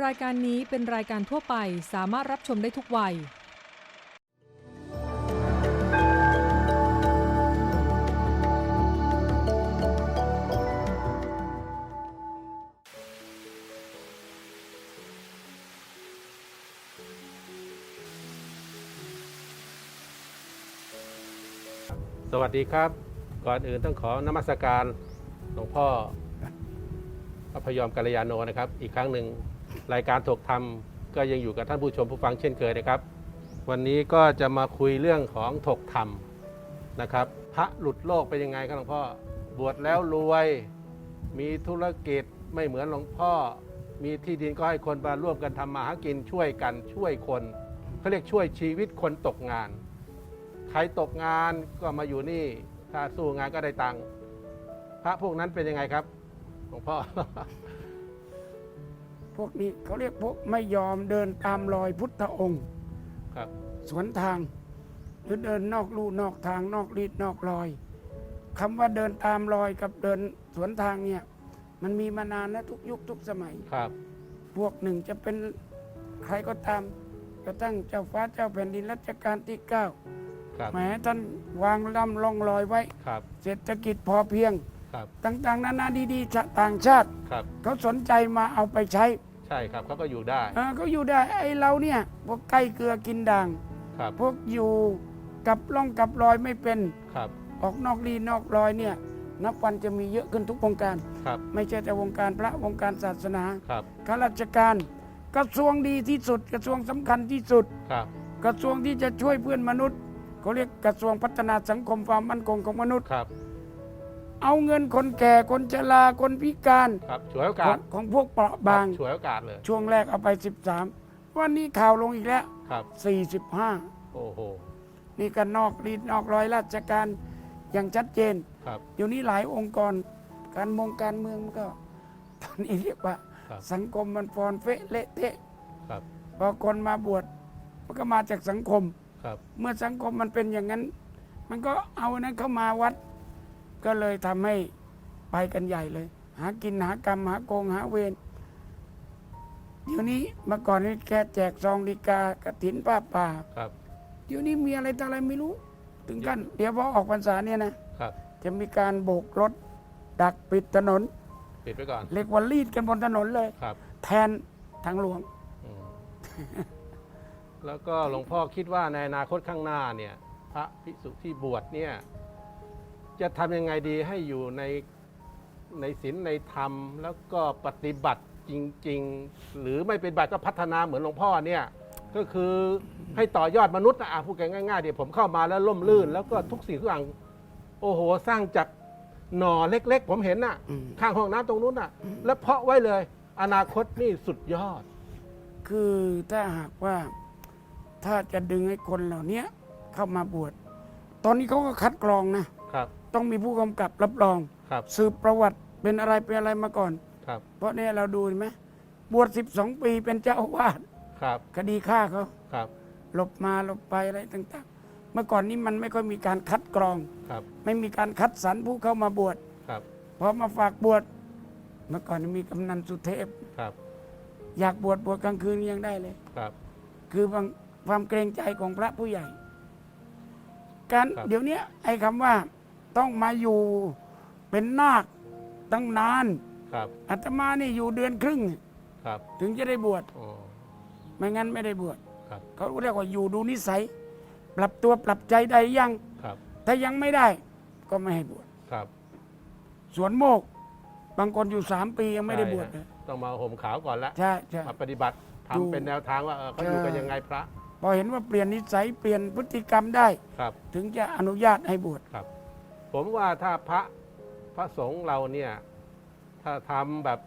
รายการนี้เป็นรายการทั่วไปสามารถรับชมได้ทุกวัย สวัสดีครับ ก่อนอื่นต้องขอนมัสการหลวงพ่อพระพยอมกัลยาโนนะครับ อีกครั้งหนึ่ง รายการถกธรรมก็ยังอยู่กับท่านผู้ชมผู้ฟังเช่นเคยนะครับ วันนี้ก็จะมาคุยเรื่องของถกธรรมนะครับ พระหลุดโลกเป็นยังไงครับหลวงพ่อ บวชแล้วรวย มีธุรกิจไม่เหมือนหลวงพ่อ มีที่ดินก็ให้คนมาร่วมกันทำมาหากินช่วยกันช่วยคนเขาเรียกช่วยชีวิตคนตกงาน ใครตกงานก็มาอยู่นี่ ถ้าสู้งานก็ได้ตังค์พระพวกนั้นเป็นยังไงครับหลวงพ่อ พวกนี้เขาเรียกพวกไม่ยอมเดินตามรอยพุทธองค์ครับ สวนทาง หรือเดินนอกลู่นอกทางนอกรีดนอกรอยคำว่าเดินตามรอยกับเดินสวนทางเนี่ยมันมีมานานนะทุกยุคทุกสมัยครับ พวกหนึ่งจะเป็นใครก็ตามกระทั่งเจ้าฟ้าเจ้าแผ่นดินรัชกาลที่เก้าครับแหมท่านวางลำลองรอยไว้ ครับ เศรษฐกิจพอเพียง ครับต่างๆ นานาดีๆจากต่างชาติครับเขาสนใจมาเอาไปใช้ ใช่ครับเขาก็อยู่ได้เออเขาอยู่ได้ไอ้เราเนี่ยพวกใกล้เกลือกินด่างครับพวกอยู่กับล่องกับรอยไม่เป็นครับออกนอกรีนอกรอยเนี่ยนับวันจะมีเยอะขึ้นทุกวงการครับไม่ใช่แต่วงการพระวงการศาสนาครับข้าราชการกระทรวงดีที่สุด กระทรวงสำคัญที่สุดครับกระทรวงที่จะช่วยเพื่อนมนุษย์เขาเรียกกระทรวงพัฒนาสังคมความมั่นคงของมนุษย์ครับ เอาเงินคนแก่คนชราคนพิการครับฉวยโอขกาอสงของพวกเปราะบางฉวยโอกาสเลย ช่วงแรกเอาไป 13 วันนี้ข่าวลงอีกแล้ว ครับ 45 โอ้โห นี่ก็นอกรีดนอกรอยราชการอย่างชัดเจน ครับ อยู่นี้หลายองค์กรการมงการเมืองมันก็ ตอนนี้เรียกว่า ครับ สังคมมันฟอนเฟะเละเทะครับ พอคนมาบวชมันก็มาจากสังคม ครับ เมื่อสังคมมันเป็นอย่างนั้น มันก็เอาอันนั้นเข้ามาวัด ก็เลยทำให้ไปกันใหญ่เลย หากินหากรรมหาโกงหาเวรเดี๋ยวนี้เมื่อก่อนนี่แค่แจกซองดีกากระถินป้าป่าครับ เดี๋ยวนี้มีอะไรต่ออะไรไม่รู้ ถึงกันเดี๋ยวพอออกพรรษาเนี่ยนะครับ จะมีการโบกรถ ดักปิดถนนปิดไว้ก่อนเรียกว่าลีดกันบนถนนเลย ครับแทนทางหลวง อืมแล้วก็หลวงพ่อคิดว่าในอนาคตข้างหน้าเนี่ย พระภิกษุที่บวชเนี่ย จะทำยังไงดีให้อยู่ในในศีลในธรรม แล้วก็ปฏิบัติจริง ๆ หรือไม่เป็นบัติก็พัฒนาเหมือนหลวงพ่อเนี่ยก็คือให้ต่อยอดมนุษย์นะอะพูดกันง่ายๆเดี๋ยวผมเข้ามาแล้วล่มลื่น แล้วก็ทุกสิ่งทุกอย่างโอ้โห สร้างจากหน่อเล็ก ๆ ผมเห็นน่ะอืมข้างห้องน้ำตรงนู้นน่ะ แล้วเพาะไว้เลย อนาคตนี่สุดยอด คือถ้าหากว่าถ้าจะดึงให้คนเหล่านี้เข้ามาบวช ตอนนี้เขาก็คัดกรองนะครับ ต้องมีผู้กำกับรับรอง ครับ สืบประวัติเป็นอะไรเป็นอะไรมาก่อน ครับ เพราะเนี่ยเราดูเห็นไหมบวช12ปีเป็นเจ้าอาวาสครับ คดีฆ่าเขาครับ หลบมาหลบไปอะไรต่างๆ เมื่อก่อนนี้มันไม่ค่อยมีการคัดกรอง ครับ ไม่มีการคัดสรรผู้เข้ามาบวชครับ พอมาฝากบวชเมื่อก่อนนมีกำนันสุเทพ ครับ อยากบวชบวชกลางคืนยังได้เลย ครับ คือบางความเกรงใจของพระผู้ใหญ่ การครับ เดี๋ยวนี้ไอ้คำว่า ต้องมาอยู่เป็นนาคตั้งนานครับอาตมานี่อยู่เดือนครึ่ง ครับถึงจะได้บวชอ๋อไม่งั้นไม่ได้บวชครับ เขาเรียกว่าอยู่ดูนิสัย ปรับตัวปรับใจได้ยัง ครับถ้ายังไม่ได้ก็ไม่ให้บวชครับสวนโมก บางคนอยู่สามปียังไม่ได้บวชใช่เลยฮะต้องมาห่มขาวก่อนละใช่ใช่ มาปฏิบัติดูทำเป็นแนวทางว่าเออเขาอยู่กันยังไงพระพอเห็นว่าเปลี่ยนนิสัยเปลี่ยนพฤติกรรมได้ ครับถึงจะอนุญาตให้บวชครับ ผมว่าถ้าพระพระสงฆ์เราเนี่ย ถ้าทำแบบ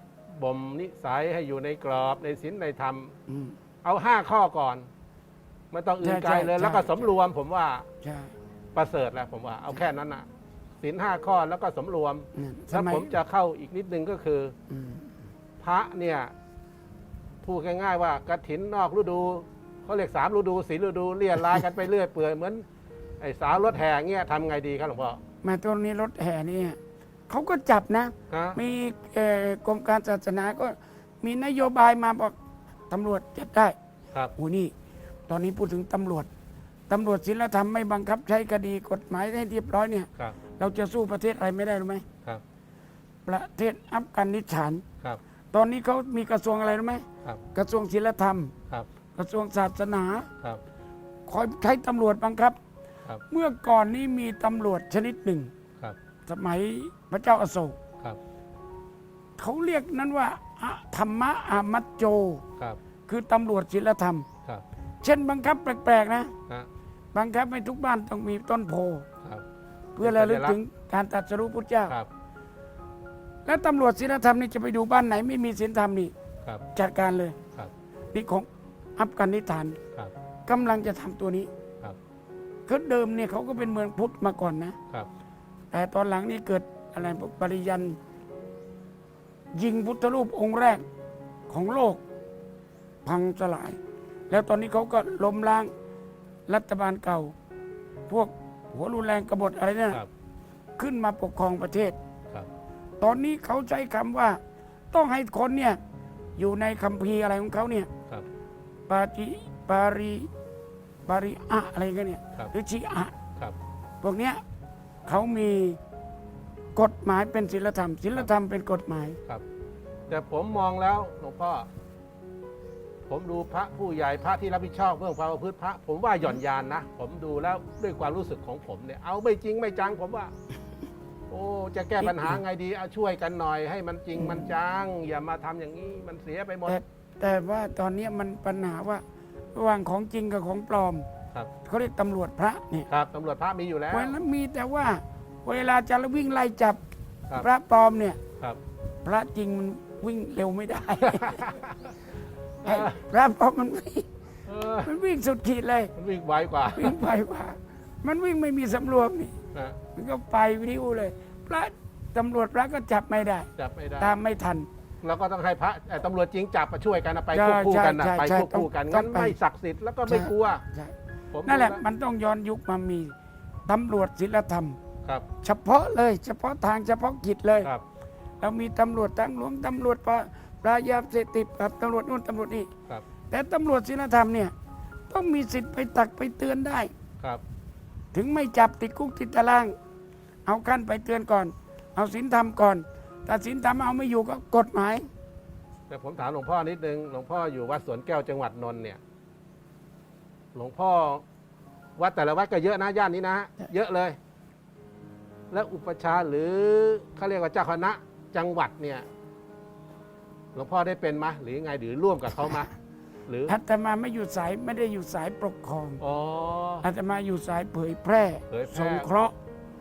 บ่มนิสัยให้อยู่ในกรอบในศีลในธรรม อืม เอาห้าข้อก่อนไม่ต้องอื่นไกลเลย ใช่ใช่ แล้วก็สำรวม ผมว่าใช่ประเสริฐแล้วผมว่า เอาแค่นั้นน่ะศีลห้าข้อแล้วก็สำรวมนั่นสแล้วมัยผมจะเข้าอีกนิดนึงก็คือ อืมพระเนี่ยพูดง่ายๆว่ากระถินนอกฤดูเขาเรียกสามฤดูสี่ฤดูเลี่ยรายกันไปเรื่อยเปื่อยเหมือนไอ้สาวรถแห่เงี้ยทำไงดีครับหลวงพ่อแมาตรงนี้รถแห่นี่เขาก็จับนะฮะมีเอ่อกรมการศาสนาก็มีนโยบายมาบอกตำรวจจัดได้ครับโอ้นี่ ตอนนี้พูดถึงตำรวจตำรวจศีลธรรมไม่บังคับใช้คดีกฎหมายให้เรียบร้อยเนี่ย ครับเราจะสู้ประเทศอะไรไม่ได้รู้ไหมครับประเทศอัฟกานิสถาน ครับตอนนี้เขามีกระทรวงอะไรรู้ไหมครับกระทรวงศีลธรรม ครับกระทรวงศาสนา ครับคอยใช้ตำรวจบังคับ ครับเมื่อก่อนนี้มีตำรวจชนิดหนึ่ง ครับ สมัยพระเจ้าอโศกครับ เขาเรียกนั้นว่าอะธรรมะอามัจโจ ครับ คือตำรวจศีลธรรม ครับ เช่นบังคับแปลกๆนะ ฮะ บังคับให้ทุกบ้านต้องมีต้นโพครับ เพื่อระลึกถึงการตรัสรู้พุทธเจ้า ครับ แล้วตำรวจศีลธรรมนี่จะไปดูบ้านไหนไม่มีศีลธรรมนี่ครับ จัดการเลยครับ นี่ของอัฟกานิสถานครับ กำลังจะทำตัวนี้ ครับคือเดิมเนี่ยเขาก็เป็นเมืองพุทธมาก่อนนะ ครับ แต่ตอนหลังนี่เกิดอะไรพวกปริยันยิงพุทธรูปองค์แรกของโลก พังสลาย แล้วตอนนี้เขาก็ล้มล้างรัฐบาลเก่า พวกหัวรุนแรงกบฏอะไรเนี่ยครับ ขึ้นมาปกครองประเทศ ครับ ตอนนี้เขาใช้คำว่า ต้องให้คนเนี่ยอยู่ในคัมภีร์อะไรของเขาเนี่ยครับ ปาจิปาริ ปาริอะอะไรกันเนี่ยครับ หรือชิอะครับ พวกเนี้ยเขามีกฎหมายเป็นศีลธรรมศีลธรรมเป็นกฎหมาย ครับ แต่ผมมองแล้วหลวงพ่อ ผมดูพระผู้ใหญ่พระที่รับผิดชอบเรื่องความประพฤติพระ ผมว่าหย่อนยานนะ ผมดูแล้วด้วยความรู้สึกของผมเนี่ย เอาไม่จริงไม่จัง ผมว่า โอ้จะแก้ปัญหาไงดีเอาช่วยกันหน่อยให้มันจริงมันจัง อย่ามาทำอย่างนี้มันเสียไปหมด แต่แต่ว่าตอนเนี้ยมันปัญหาว่า ระหว่างของจริงกับของปลอมครับ เขาเรียกตำรวจพระเนี่ยครับตำรวจพระมีอยู่แล้วเวลามีแต่ว่าเวลาจะวิ่งไล่จับครับ พระปลอมเนี่ย ครับ พระจริงมันวิ่งเร็วไม่ได้ ไอ้พระปลอมมันวิ่งเออมันวิ่งสุดขีดเลย มันวิ่งไวกว่าวิ่งไปกว่า มันวิ่งไม่มีสำรวมนี่นะมันก็ไปวิวเลย พระตำรวจพระก็จับไม่ได้ จับไม่ได้ตามไม่ทัน แล้วก็ต้องให้พระเอ่อตำรวจจริงจับมาช่วยกันนะไปใช่ควบคู่กันนะใช่ไปใช่ควบคู่กันต้งั้องนไป ไม่ศักดิ์สิทธิ์แล้วก็ไม่ใช่กลัวใช่ผมนั่นแหละดูมันต้องย้อนยุคมามีตำรวจศีลธรรม ครับเฉพาะเลย เฉพาะทางเฉพาะกิจเลย ครับเรามีตำรวจทางหลวงตำรวจปราปราบยาเสพติดกับตำรวจนู่นตำรวจนี่ครับแต่ตำรวจศีลธรรมเนี่ยต้องมีสิทธิ์ไปตักไปเตือนได้ ครับถึงไม่จับติดคุกติดตาราง เอาขั้นไปเตือนก่อน เอาศีลธรรมก่อน ถ้าศีลธรรมเอาไม่อยู่ก็กฎหมาย แต่ผมถามหลวงพ่อนิดนึง หลวงพ่ออยู่วัดสวนแก้วจังหวัดนนท์เนี่ย หลวงพ่อวัดแต่ละวัดก็เยอะนะย่านนี้นะฮะเยอะเลย แล้วอุปชฌาย์หรือเขาเรียกว่าเจ้าคณะจังหวัดเนี่ย หลวงพ่อได้เป็นมะหรือไงหรือร่วมกับเขามาหรืออาตมาไม่อยู่สายไม่ได้อยู่สายปกครองอ๋ออาตมาอยู่สายเผยแพร่ เผยแพร่ สงเคราะห์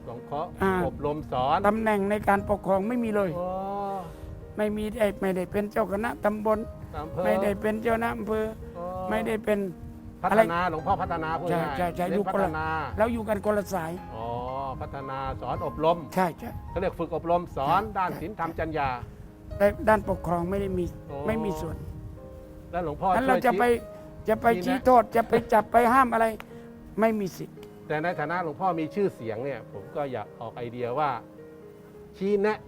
หลวงพ่ออ่า อบรมสอนตำแหน่งในการปกครองไม่มีเลยอ๋อไม่มีได้ไม่ได้เป็นเจ้าคณะตำบล อำเภอไม่ได้เป็นเจ้าหน้าอำเภออ๋อไม่ได้เป็น พัอะฒไรนาหลวงพ่อพัฒนาพูดใช่ง่ายใช่ใช่เน้นอยู่พัคนฒละ นาเราอยู่กันคนละสาย อ๋อพัฒนาสอนอบรมใช่ใช่ เขาเรียกฝึกอบรมสอนด้านศีลธรรมจัญญาแต่ด้านปกครองไม่ได้มีโอ้ ไม่มีส่วนแล้วหลวงพ่อนั้นช่เราวยจะชี้ ไปจะไปชี้แนะ ชี้โทษจะไปจับไปห้ามอะไร ไม่มีสิทธิ์ แต่ในฐานะหลวงพ่อมีชื่อเสียงเนี่ย ผมก็อยากออกไอเดียว่า ชี้แนะ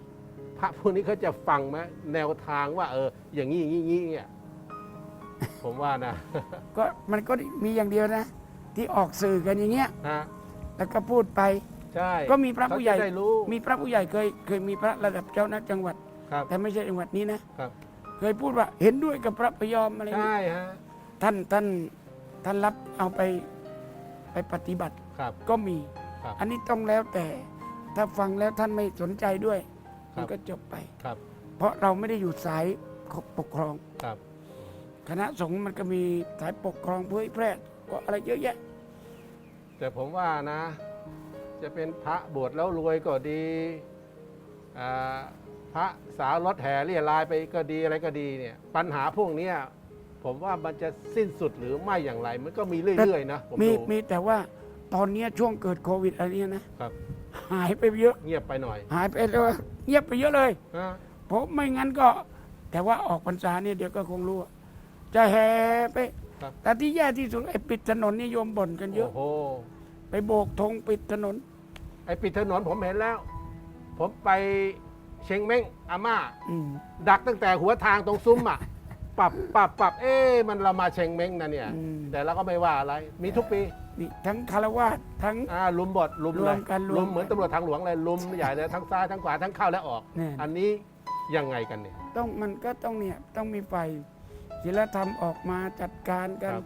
พระพวกนี้เขาจะฟังไหมแนวทางว่าเออ อย่างนี้อย่างนี้อย่างนี้เนี่ยผมว่านะก็มันก็มีอย่างเดียวนะ ที่ออกสื่อกันอย่างเงี้ยฮะแล้วก็พูดไป ใช่ก็มีพระผู้ใหญ่ เขาจได้รู้ มีพระผู้ใหญ่เคยเคยมีพระระดับเจ้าหน้าจังหวัด ครับแต่ไม่ใช่จังหวัดนี้นะครับ เคยพูดว่าเห็นด้วยกับพระพยอมอะไรใช่นี่ฮะ ท่านท่านท่านรับเอาไปไปปฏิบัติ ครับ ก็มี ครับอันนี้ต้องแล้วแต่ถ้าฟังแล้วท่านไม่สนใจด้วยครับ มันก็จบไป ครับเพราะเราไม่ได้อยู่สายปกครอง ครับคณะสงฆ์มันก็มีสายปกครองเผยแพร่ก็อะไรเยอะแยะ แต่ผมว่านะ จะเป็นพระบวชแล้วรวยก็ดีอ่าพระสาวรถแห่เรียรายไปก็ดีอะไรก็ดีเนี่ย ปัญหาพวกเนี้ยผมว่ามันจะสิ้นสุดหรือไม่อย่างไร มันก็มีเรื่อยๆนะผมมีดูมีแต่ว่า ตอนเนี้ยช่วงเกิดโควิดอะไรเนี้ยนะครับ หายไปเยอะ เงียบไปหน่อยหายไปเลยเงียบไปเยอะเลยนะผมไม่งั้นก็ แต่ว่าออกพรรษาเนี่ยเดี๋ยวก็คงรู้ว่าจะแห่ไป ครับแต่ที่แย่ที่สุดไอ้ปิดถนนนิยมบ่นกันเยโอ้อะ โหไปโบกธงปิดถนน ไอ้ปิดถนนผมเห็นแล้ว ผมไปเชียงเม้งอาม่า อืมดักตั้งแต่หัวทางตรงซุ้มอะ ปรับปรับปรับเอ๊ะมันเรามาเชงเม้งนะเนี่ย อืม แต่เราก็ไม่ว่าอะไร มีทุกปีนี่ทั้งคารวาสทั้ง อ่าลุมบทลุมรเลวยมกันรวมลุมเหมือนตำรวจทางหลวงเลยลุมใหญ่เลยทั้งซ้ายทั้งขวาทั้งเข้าและออกเนี่ยอันนี้ยังไงกันเนี่ย ต้องมันก็ต้องเนี่ยต้องมีฝ่ายศีลธรรมออกมาจัดการกัน ครับ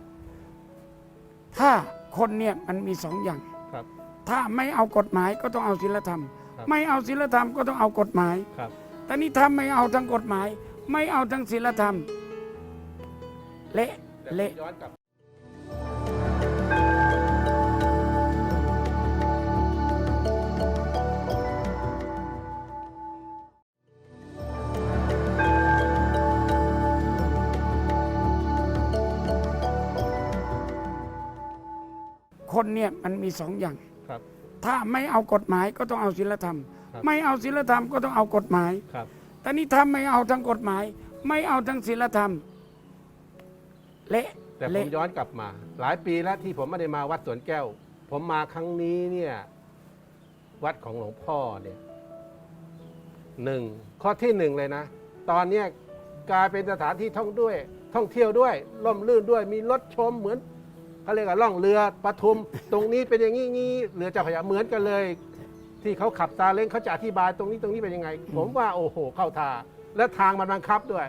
ถ้าคนเนี่ยมันมีสองอย่าง ครับ ถ้าไม่เอากฎหมายก็ต้องเอาศีลธรรม ครับ ไม่เอาศีลธรรมก็ต้องเอากฎหมายครับ แต่นี่ถ้าไม่เอาทั้งกฎหมาย ไม่เอาทั้งศีลธรรม เละแต่ผมเละ ย้อนกลับ คนเนี่ยมันมีสองอย่าง ครับ ถ้าไม่เอากฎหมายก็ต้องเอาศีลธรรม ครับ ไม่เอาศีลธรรมก็ต้องเอากฎหมาย ครับ แต่นี่ถ้าไม่เอาทั้งกฎหมาย ไม่เอาทั้งศีลธรรม เละแต่ผมเละย้อนกลับมา หลายปีแล้วที่ผมไม่ได้มาวัดสวนแก้ว ผมมาครั้งนี้เนี่ยวัดของหลวงพ่อเนี่ยหนึ่งข้อที่หนึ่งเลยนะ ตอนเนี้ยกลายเป็นสถานที่ท่องด้วย ท่องเที่ยวด้วยล่มลื่นด้วยมีรถชมเหมือนเขาเรียกว่าล่องเรือปทุม ตรงนี้เป็นอย่างนี้งี้เรือเจ้าพระยาเหมือนกันเลย ที่เขาขับซาเล้งเขาจะอธิบายตรงนี้ตรงนี้เป็นยังไง ผมว่าโอ้โหเข้าท่าและทางมันบังคับด้วย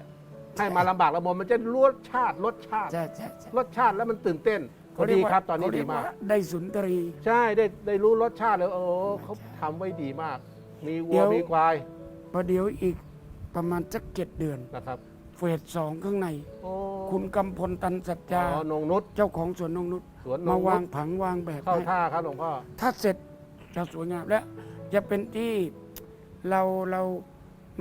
ให้มาลำบากลำบนมันจะรสชาติรสชาติ ใช่ใช่ใช่รสชาติแล้วมันตื่นเต้นพอเขเยดีกว่าครับ ตอนนี้เขเรีดียมากว่ได้สุนทรี ใช่ได้ได้รู้รสชาติเลยโอ้เขาทำไว้ดีมาก มีวัเดี๋วยว มีควายพอเดี๋ยวอีกประมาณสักเจ็ดเดือน นะครับเฟสสองข้างใน โอ้คุณกำพลตันสัจจา อ๋อนงนุช เจ้าของสวนนงนุชสวนนมางนุวางชผังวางแบบเข้าให้ท่าครับหลวงพ่อถ้าเสร็จจะสวยงามและจะเป็นที่เราเรา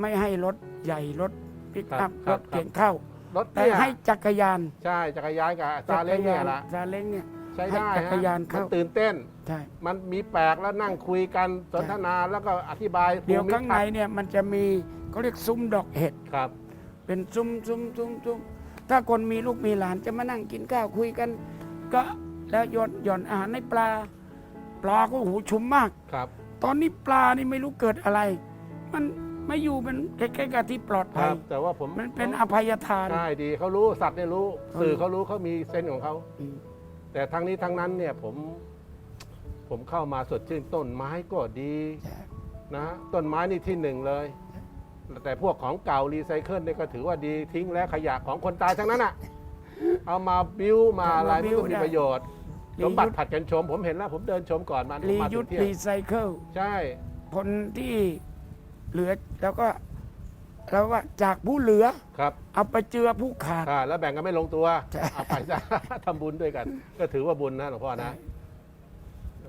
ไม่ให้รถใหญ่รถ ปิกครัอับพครัรบถเก่งเข้า รถแต่เนี่ยให้จักรยานใช่จักรยานกับซาเล้งเนี่ยละซาเล้งเนี่ย ใช้ได้ให้จักรยานฮะเข้ามันตื่นเต้น ใช่ มันมีแปลกแล้วนั่งคุยกันสนทนาแล้วก็อธิบายเดี๋ยวภูมิข้างในทัศน์เนี่ยมันจะมีเขาเรียกซุ้มดอกเห็ด ครับ เป็นซุ้มซุ้มซุ้มซุ้มถ้าคนมีลูกมีหลานจะมานั่งกินข้าวคุยกัน ก็แล้วหย่อนหย่อนอาหารในปลา ปลาก็หูชุมมาก ครับ ตอนนี้ปลานี่ไม่รู้เกิดอะไร มัน ไม่อยู่เป็นใกล้ๆกับที่ปลอดคภัรัยบแต่ว่าผมมันเป็นอภัยทาน ใช่ดีเขารู้สัตว์เนี่ยรู้เขารู้สื่อเขารู้เขามีเซนส์ของเขา อืม แต่ทั้งนี้ทั้งนั้นเนี่ยผมผมเข้ามาสดชื่นต้นไม้ก็ดีใช่ นะต้นไม้นี่ที่หนึ่งเลย แต่พวกของเก่ารีไซเคิลเนี่ยก็ถือว่าดีทิ้งแล้วขยะของคนตายทั้งนั้นอะ เอามาบิ้วมาอะไรมันก็มีประโยชน์สมบัติผัดกันชม ผมเห็นแล้ว ผมเดินชมก่อนมารีมายุถึทงธ์เที่ยรีงไซเคิลใช่ คนที่ เหลือแล้วก็เราว่าจากผู้เหลือ ครับเอาไปเจือผู้ขาด อ่าแล้วแบ่งกันไม่ลงตัวใช่ เอาไปซะ ทำบุญด้วยกัน ก็ถือว่าบุญนะหลวงพ่อนะ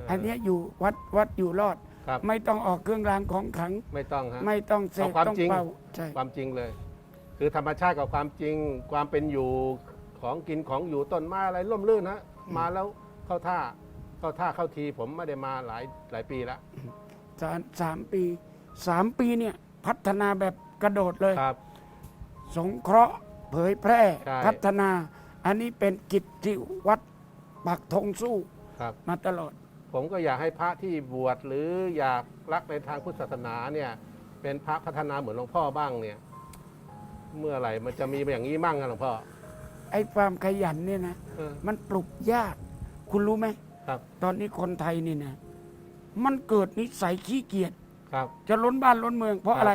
เอันเนี้ยอยู่วัดวัดอยู่รอด ครับ ไม่ต้องออกเครื่องรางของขลัง ไม่ต้องฮะ ไม่ต้องเสกเอาความต้องจริง เป่าใช่ความจริงเลย คือธรรมชาติกับความจริง ความเป็นอยู่ของกินของอยู่ต้นไม้อะไรร่มรื่นฮะมาแล้วเข้าท่าเข้าท่าเข้าทีผมไม่ได้มาหลายหลายปีแล้วสามสามปี สามปีเนี่ยพัฒนาแบบกระโดดเลย ครับ สงเคราะห์เผยแพร่ ใช่ พัฒนา อันนี้เป็นกิจที่วัดปักธงสู้ครับ มาตลอด ผมก็อยากให้พระที่บวชหรืออยากรักในทางพุทธศาสนาเนี่ย เป็นพระพัฒนาเหมือนหลวงพ่อบ้างเนี่ย เมื่อไหร่มันจะมีอย่างนี้มั่งอะหลวงพ่อไอ้ความขยันเนี่ยนะ เออ มันปลุกยาก คุณรู้ไหม ครับ ตอนนี้คนไทยนี่นะ มันเกิดนิสัยขี้เกียจ ครับ จะล้นบ้านล้นเมือง เพราะครับอะไร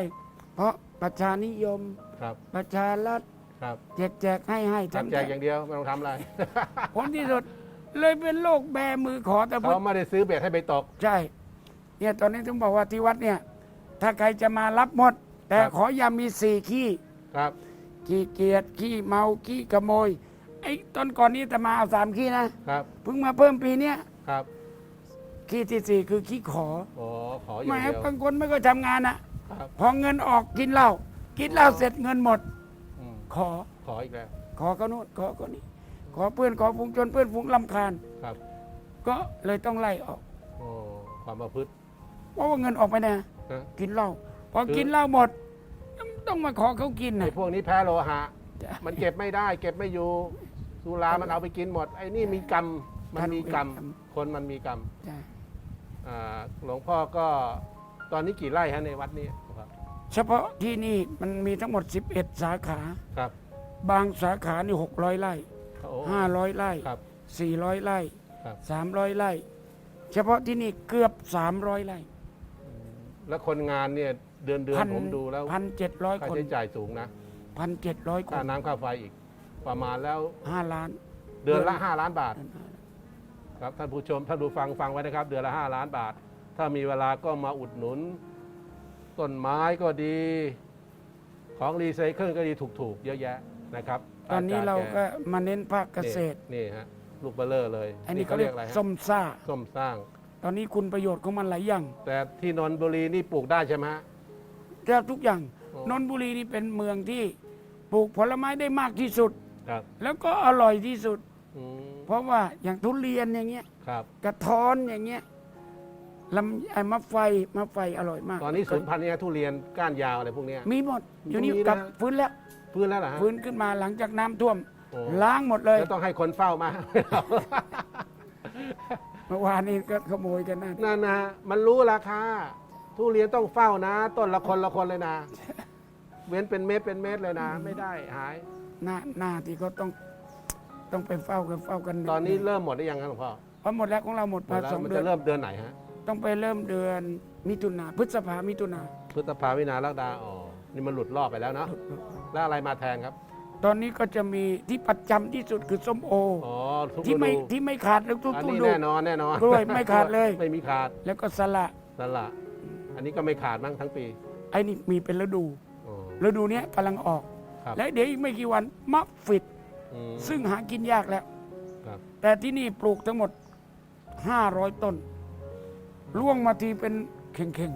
เพราะประชานิยม ครับ ประชารัฐครับแจกแจกให้ให้ทำแจกอย่างเดียวไม่ต้องทำอะไรผลที่สุดเลยเป็นโรคแบมือขอแต่พุทเขาไม่ได้ซื้อเบ็ดให้ไปตก ใช่ เนี่ยตอนนี้ถึงบอกว่าที่วัดเนี่ย ถ้าใครจะมารับหมด แต่ครับ ขออย่ามีสี่ขี้ ครับ ขี้เกียจขี้เมาขี้ขโมยไอ้ตอนก่อนนี้แต่มาเอาสามขี้นะครับ เพิ่งมาเพิ่มปีเนี้ยครับ ขี้ที่สี่คือขี้ขอโอ้ขออแหย่างมเดียวบางคนไม่ก็ทำงานอะครับพอเงินออกกินเหล้ากินเหล้าเสร็จเงินหมด อืมขอ ขออีกแล้วขอเขาโน่นขอเขานี่ขอเพื่อนขอฟุงจนเพื่อนฟุงลำคาญ ครับก็เลยต้องไล่ออก โอ้ความประพฤติเพราะว่าเงินออกไปนะนะกินเหล้าพอคือกินเหล้าหมด ต้องมาขอเขากินไอ้นะพวกนี้แพ้โลหะ จ้ะ มันเก็บไม่ได้ เก็บไม่อยู่สุรามันเอาไปกินหมด ไอ้นี่มีกรรมมันมีกรรมกรรมคนมันมีกรรม จ้ะอ่า หลวงพ่อก็ตอนนี้กี่ไร่ฮะในวัดนี้ครับเฉพาะที่นี่มันมีทั้งหมด 11 สาขา ครับ บางสาขานี่หกร้อยไร่ โอ้ห้าร้อยไร่ ครับสี่ร้อยไร่ ครับสามร้อยไร่ เฉพาะที่นี่เกือบสามร้อยไร่แล้วคนงานเนี่ยเดือนเดือนผมดูแล้วพันเจ็ดร้อยค่าคนใช้จ่ายสูงนะพันเจ็ดร้อยคค่านน้ำค่าไฟอีก ประมาณแล้วห้าล้าน เดือนละ5ล้านบาท ครับท่านผู้ชมท่านผู้ฟังฟังไว้นะครับ เดือนละ 5 ล้านบาท ถ้ามีเวลาก็มาอุดหนุน ต้นไม้ก็ดี ของรีไซเคิลก็ดีถูกๆ เยอะแยะนะครับตอนนี้จย์เราแก็มาเน้นภาคเกษตรนี่นี่ฮะลูกเบลเลอร์เลยอันนี้เขาเรียกอะไรฮะส้มซ่า ส้มสร้าง ตอนนี้คุณประโยชน์ของมันหลายอย่างแต่ที่นนทบุรีนี่ปลูกได้ใช่ไหมฮะ แทบทุกอย่างโอ้ นนทบุรีนี่เป็นเมืองที่ปลูกผลไม้ได้มากที่สุด ครับแล้วก็อร่อยที่สุด อืมเพราะว่าอย่างทุเรียนอย่างเงี้ยครับ กระท้อนอย่างเงี้ยลำไอ้มะไฟมะไฟอร่อยมากตอนนี้ศูนย์พันธุ์เนี่ยทุเรียนก้านยาวอะไรพวกเนี้ย มีหมดอยู่นี่มีนะ กลับฟื้นแล้วพื้นแล้วเหรอฮะ ฟื้นขึ้นมาหลังจากน้ำท่วม โอ้ ล้างหมดเลยแล้วต้องให้คนเฝ้ามา เมื่อวานนี้ก็ขโมยกันนั่นนั่นนะมันรู้ราคาทุเรียนต้องเฝ้านะ ต้นละคนละคนเลยนะ เว้นเป็นเม็ดเป็นเม็ดเลยนะ ไม่ได้หาย หน้าหน้าที่เขาต้อง ต้องไปเฝ้ากันเฝ้ากันตอนนี้เริ่มหมดหรือยังครับหลวงพ่อเพราะหมดแล้วของเราหมดหมมาดแล้วสองมันเดือจะนเริ่มเดือนไหนฮะต้องไปเริ่มเดือนมิถุนาพฤษภามิถุนาพฤษภาวินาลักดาอ๋อนี่มันหลุดรอบไปแล้วเนาะแล้วอะไรมาแทนครับตอนนี้ก็จะมีที่ประจำที่สุดคือส้มโออ๋อทุกที่ฤไม่ดูที่ไม่ขาดแล้วทุกอันทุกนี้ดู แน่นอนแน่นอนกล้วยไม่ขาดเลย ไม่มีขาดแล้วก็สละนั่นละอันนี้ก็ไม่ขาดมั้งทั้งปีไอ้นี่มีเป็นฤดู อ๋อ ฤดูเนี้ยกำลังออก ครับ และเดี๋ยวอีกไม่กี่วันมะฟิด อืม ซึ่งหากินยากแล้ว ครับ แต่ที่นี่ปลูกทั้งหมด 500 ต้นล่วงมาทีเป็นเข่ง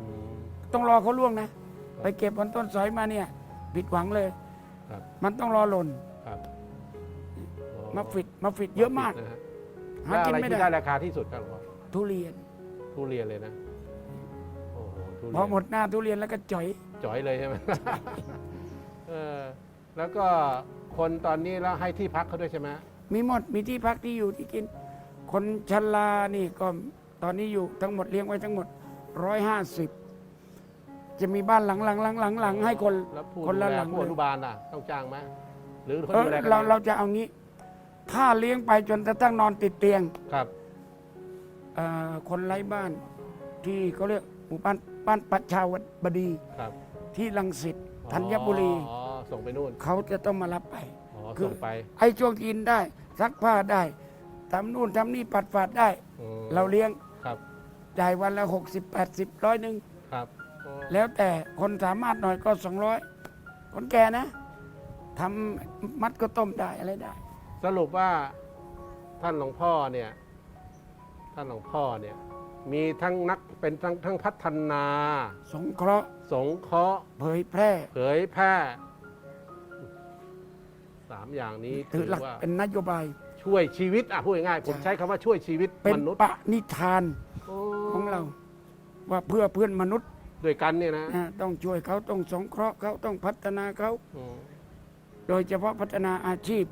อืม ๆ ต้องรอเขาล่วงนะ ไปเก็บบนต้นสอยมาเนี่ยผิดหวังเลย ครับ มันต้องรอหล่น ครับอ๋อมาฟิดมาฟิดเยอะมาก นะฮะหาแล้วกิอะนไรไม่ที่ได้ได้ราคาที่สุดครับหลวงพ่อทุเรียน ทุเรียนเลยนะโอ้โหทุเรีพอหมดหน้าทุเรียนแล้วก็จ่อยจ่อยเลยใช่ไหม เออแล้วก็ คนตอนนี้แล้วให้ที่พักเขาด้วยใช่ไหมมีหมดมีที่พักที่อยู่ที่กิน คนชรานี่ก็ตอนนี้อยู่ทั้งหมดเลี้ยงไว้ทั้งหมดร้อยห้าสิบจะมีบ้านหลังหลังหลังหลังหลังให้คนแล้วผู้คนดูละแลหลังผู้เลอยนุบาลน่ะต้องจ้างไหมหรือคนเออดูแลกันเราองเราจะเอางี้ ถ้าเลี้ยงไปจนกระทั่งนอนติดเตียงครับเอ่อคนไร้บ้าน ที่เขาเรียกหมู่บ้านบ้านประชาวบดีครับที่ลังสิตธัญบุรี อ๋อ ส่งไปนู่นเขาจะต้องมารับไป อ๋อคือ ส่งไปไอ้ช่วงกินได้ ซักผ้าได้ทำนู่นทำนี่ปัดฝาดได้ อืมเราเลี้ยงครับจ่ายวันละหกสิบแปดสิบร้อยหนึ่งครับอ๋อแล้วแต่คนสามารถหน่อยก็สองร้อยคนแก่นะทำมัดก็ต้มได้อะไรได้ สรุปว่าท่านหลวงพ่อเนี่ย ท่านหลวงพ่อเนี่ย มีทั้งนักเป็นทั้งทั้งพัฒนา สงเคราะห์สงเคราะห์เผยแพร่ เผยแพร่ สามอย่างนี้ถืถืออหลักว่าเป็นนโยบาย ช่วยชีวิตอะพูดง่ายๆผมใช่ใช้คำว่าช่วยชีวิตเป็นมนุษย์ปะนิธานโอ้ของเรา ว่าเพื่อเพื่อนมนุษย์ด้วยกันเนี่ยนะนะต้องช่วยเขาต้องสงเคราะห์เขาต้องพัฒนาเขาอืม โดยเฉพาะพัฒนาอาชีพ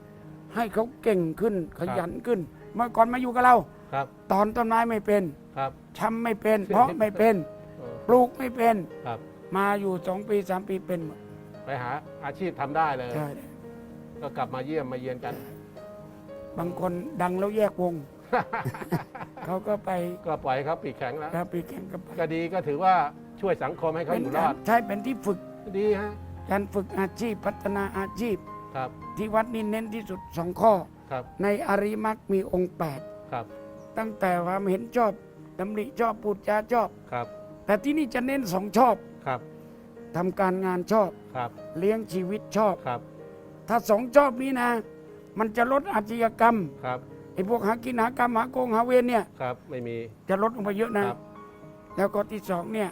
ให้เขาเก่งขึ้นขยันขึ้น เมื่อก่อนมาอยู่กับเรา ครับตอนต้นไม้ไม่เป็นครับชำไม่เป็น เพาะไม่เป็นเออปลูกไม่เป็น ครับ มาอยู่สองปีสามปีเป็นหมดไปหาอาชีพทำได้เลย ใช่ ก็กลับมาเยี่ยมมาเยียนกัน บางคนดังแล้วแยกวง เขาก็ไปก็ปล่อยให้เขาปีกแข็งแล้ว แล้วไปแข่งกับก็ดีก็ถือว่าช่วยสังคมให้เขาเป็นอยู่รกาอรด ใช้เป็นที่ฝึกดีฮะ การฝึกอาชีพพัฒนาอาชีพ ครับ ที่วัดนี่เน้นที่สุดสองข้อ ครับ ในอริมักมีองค์แปดครับ ตั้งแต่ความเห็นชอบดำริชอบพูดจาชอบ ครับ แต่ที่นี่จะเน้นสองชอบครับ ทำการงานชอบ ครับ เลี้ยงชีวิตชอบ ครับ ถ้าสองชอบนี้นะ มันจะลดอาชญากรรมครับไอ้พวกหากินหากรรมหาโกงหาเวรเนี่ยครับไม่มี จะลดลงไปเยอะนะ ครับ แล้วก็ที่สองเนี่ย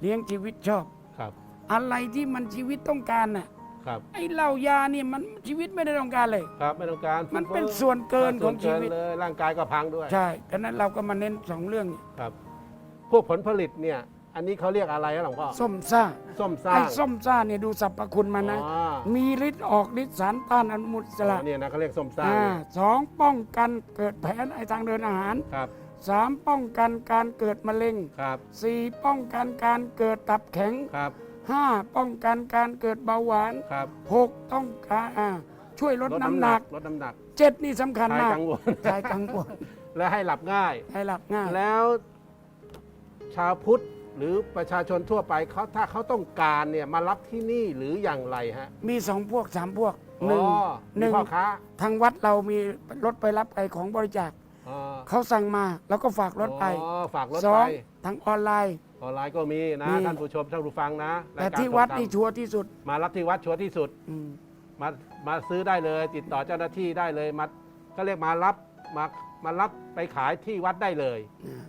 เลี้ยงชีวิตชอบ ครับอะไรที่มันชีวิตต้องการน่ะครับไอ้เหล้ายาเนี่ยมันชีวิตไม่ได้ต้องการเลย ครับไม่ต้องการมันเป็นส่วนเกินของชีวิตส่นเกินเลยร่างกายก็พังด้วยใช่ดังนั้นเราก็มาเน้นสองเรื่องเนี่ย ครับ พวกผลผลิตเนี่ย อันนี้เขาเรียกอะไรนะหลวงพ่อส้มซ่าส้มซ่าไอ้ส้มซ่าเนี่ยดูสรรพคุณมันนะ อ๋อมีฤทธิ์ออกฤทธิ์สารต้านอนุมูลอิสระเนี่ยนะเขาเรียกส้มซ่าอ่าเนี่ยสองป้องกันเกิดแผลไอทางเดินอาหารครับสามป้องกันการเกิดมะเร็งครับสี่ป้องกันการเกิดตับแข็งครับห้าป้องกันการเกิดเบาหวานครับหกต้องการอ่าช่วยลดน้ำหนักลดน้ำหนักเจ็ดนี่สำคัญคลายมากกังวลคลายกังวลและให้หลับง่าย ให้หลับง่าย แล้ว ชาวพุทธ หรือประชาชนทั่วไปเขาถ้าเขาต้องการเนี่ยมารับที่นี่หรืออย่างไรฮะ มีสองพวกสามพวกอ๋อหนึ่งหมีนึ่งพ่อค้า ทางวัดเรามีรถไปรับไอของบริจาคอ๋อเขาสั่งมาแล้วก็ฝากรถไปอ๋อฝากรถสอไปงทางออนไลน์ ออนไลน์ก็มีนะมี ท่านผู้ชมท่านผู้ฟังนะแต่รายการที่วัดตกนี่ต่ำชัวร์ที่สุดมารับที่วัดชัวร์ที่สุดอืมมามาซื้อได้เลย ติดต่อเจ้าหน้าที่ได้เลยมาก็เรียกมารับมา มารับไปขายที่วัดได้เลย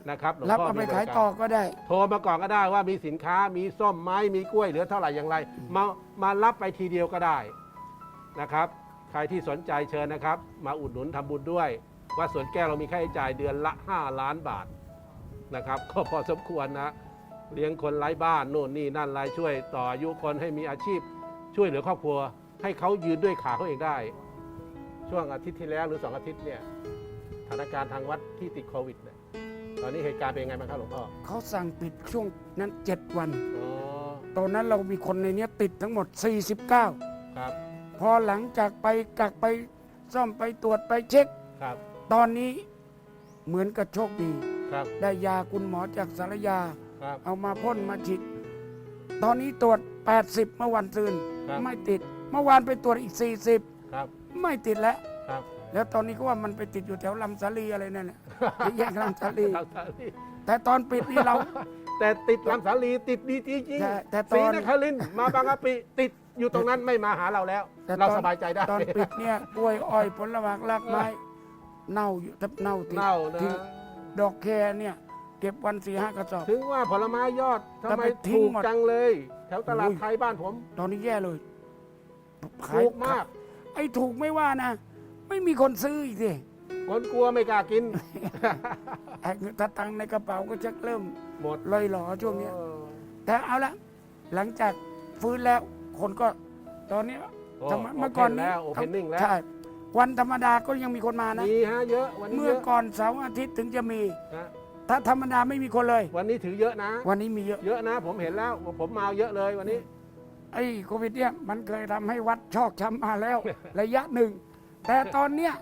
นะครับหลวงรับพ่อเอาไปมีบริขายกรต่อก็ได้ โทรมาก่อนก็ได้ว่ามีสินค้ามีส้มไม้มีกล้วยเหลือเท่าไหร่อย่างไร มามารับไปทีเดียวก็ได้นะครับ ใครที่สนใจเชิญนะครับ มาอุดหนุนทำบุญด้วยว่าสวนแก้วเรามีค่าใช้จ่ายเดือนละ 5 ล้านบาทนะครับ ก็พอสมควรนะ เลี้ยงคนไร้บ้านโน่นนี่นั่นรายช่วยต่ออายุคนให้มีอาชีพ ช่วยเหลือครอบครัว ให้เขายืนด้วยขาเขาเองได้ ช่วงอาทิตย์ที่แล้วหรือสองอาทิตย์เนี่ยส ถานการณ์ทางวัดที่ติดโควิดเนี่ยตอนนี้เหตุการณ์เป็นยังไงบ้างครับหลวงพ่อเขาสั่งปิดช่วงนั้นเจ็ดวัน อ๋อตอนนั้นเรามีคนในเนี้ยติดทั้งหมด 49 ครับพอหลังจากไปกักไปซ่อมไปตรวจไปเช็ค ครับตอนนี้เหมือนกับโชคดี ครับได้ยาคุณหมอจากสารยา ครับ เอามาพ่นมาฉีดตอนนี้ตรวจ 80 เมื่อวันซืน ครับ ไม่ติด เมื่อวานไปตรวจอีก ครับ40 ไม่ติดแล้ว ครับ แล้วตอนนี้ก็ว่ามันไปติดอยู่แถวลำสาลีอะไรนั่นแหละแยกลำสาลี ลำสาลีแต่ตอนปิดนี่เรา แต่ติดลำสาลีติดดีจริงแต่แต่ๆตอน ศรีนครินทร์มาบางกะปิติดอยู่ตรงนั้นไม่มาหาเราแล้ว แต่เราตอนสบายใจได้ ตอนปิดเนี่ยกล้วยอ้อยผลไม้รากไม้เน่าอยู่ทับเน่าติดเน่านะ ทิ้งดอกแครเนี่ยเก็บวันสี่ห้ากระสอบ ถึงว่าผลไม้ยอดทำแต่ไมไปทิ้งถูกหมดจังเลย แถวตลาดโอ้ย ไทยบ้านผมตอนนี้แย่เลยขายถูกมาก ไอ้ถูกไม่ว่านะ ไม่มีคนซื้ออีกสิคนกลัวไม่กล้ากินไอ้ถ้าตังค์ในกระเป๋าก็ชักเริ่มหมดลอยหลอช่วงเนี้ยเออแต่เอาละหลังจากฟื้นแล้วคนก็ตอนนี้โอ้ทำไมเมื่อก่อนนี้แล้วโอเพนนิ่งแล้วใช่วันธรรมดาก็ยังมีคนมานะมีฮะเยอะวันนี้เมื่เยออะก่อนเสาร์อาทิตย์ถึงจะมีนะถ้าธรรมดาไม่มีคนเลย วันนี้ถือเยอะนะ วันนี้มีเยอะเยอะนะ ผมเห็นแล้วผมมาเยอะเลยวันนี้ไอ้โควิดเนี่ยมันเคยทำให้วัดชอกช้ำมาแล้ว ระยะหนึ่ง แต่ตอนเนี้ย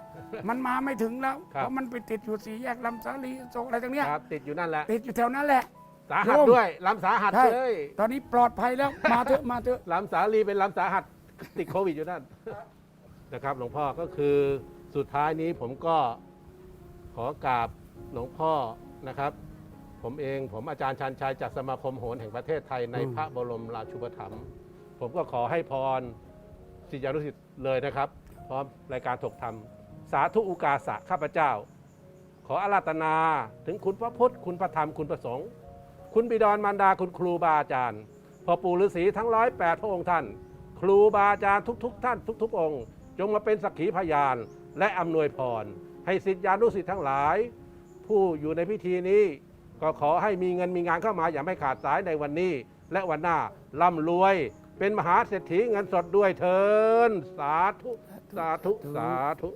มันมาไม่ถึงแล้ว ครับ เพราะมันไปติดอยู่สีแยกลำสาลีโศกอะไรตรงเนี้ยครับติดอยู่นั่นแหละติดอยู่แถวนั้นแหละ สาหัสโยม ด้วยลำสาหัสใช่เลยตอนนี้ปลอดภัยแล้วมาเถอะมาเถอะ ลำสาลีเป็นลำสาหัสติดโควิดอยู่นั่นนะครับ หลวงพ่อก็คือสุดท้ายนี้ผมก็ขอกราบหลวงพ่อนะครับ ผมเองผมอาจารย์ชันชัยจากสมาคมโหรแห่งประเทศไทยในอืม พระบรมราชูปถัมภ์ผมก็ขอให้พรสิทธิานุสิทธิ์เลยนะครับ พร้อมรายการถกธรรม สาธุอุกาสะข้าพเจ้า ขออาราธนาถึงคุณพระพุทธคุณพระธรรมคุณพระสงฆ์คุณบิดรมารดาคุณครูบาอาจารย์พ่อปู่ฤาษีทั้งร้อยแปดพระองค์ท่าน ครูบาอาจารย์ทุก ๆ ท่านทุก ๆ องค์ จงมาเป็นสักขีพยาน และอำนวยพร ให้สิทธิานุสิทธิ์ทั้งหลาย ผู้อยู่ในพิธีนี้ก็ขอให้มีเงินมีงานเข้ามาอย่าไม่ขาดสายในวันนี้ และวันหน้าร่ำรวย เป็นมหาเศรษฐีเงินสดด้วยเทินสาธุ สาธุ สาธุ